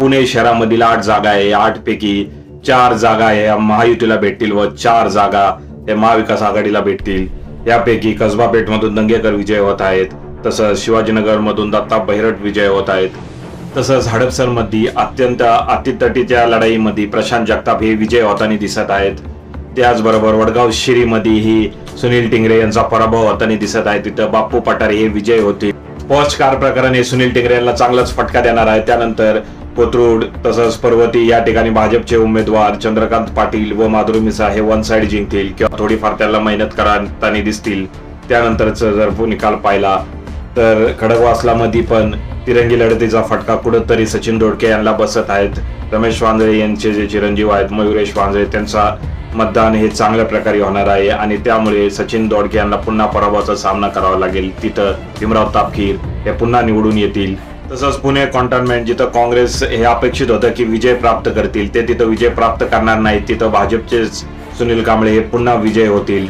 पुणे शहरामधील आठ जागा आहे. आठ पैकी चार जागा आहे. महायुतीला भेटतील व चार जागा हे महाविकास आघाडीला भेटतील. यापैकी कसबा पेठमधून दंगेकर विजय होत आहेत. तसंच शिवाजीनगरमधून दत्ता बहिरट विजय होत आहेत. तसंच हडपसरमध्ये अत्यंत अतितटीच्या लढाईमध्ये प्रशांत जगताप हे विजय होताना दिसत आहेत. त्याचबरोबर वडगाव शिरीमध्येही सुनील टिंगरे यांचा पराभव होताना दिसत आहे. तिथं बाप्पू पठारे हे विजय होते. पॉच कार प्रकरण हे सुनील टिंगरे यांना चांगलाच फटका देणार आहे. त्यानंतर कोथरूड तसंच पर्वती या ठिकाणी भाजपचे उमेदवार चंद्रकांत पाटील व माधुरी मिसा हे वन साईड जिंकतील किंवा थोडीफार त्याला मेहनत करताना दिसतील. त्यानंतरच जर निकाल पाहिला तर खडकवासलामध्ये पण तिरंगी लढतीचा फटका कुठंतरी सचिन दोडके यांना बसत आहेत. रमेश वांजळे यांचे जे चिरंजीव आहेत मयुरेश वांजळे त्यांचा मतदान हे चांगल्या प्रकारे होणार आहे आणि त्यामुळे सचिन दोडके यांना पुन्हा पराभवाचा सामना करावा लागेल. तिथं भीमराव तापकीर हे पुन्हा निवडून येतील. तसंच पुणे कॉन्टॉनमेंट जिथं काँग्रेस हे अपेक्षित होतं की विजय प्राप्त करतील ते तिथं विजय प्राप्त करणार नाहीत. तिथं भाजपचे सुनील कांबळे हे पुन्हा विजय होतील.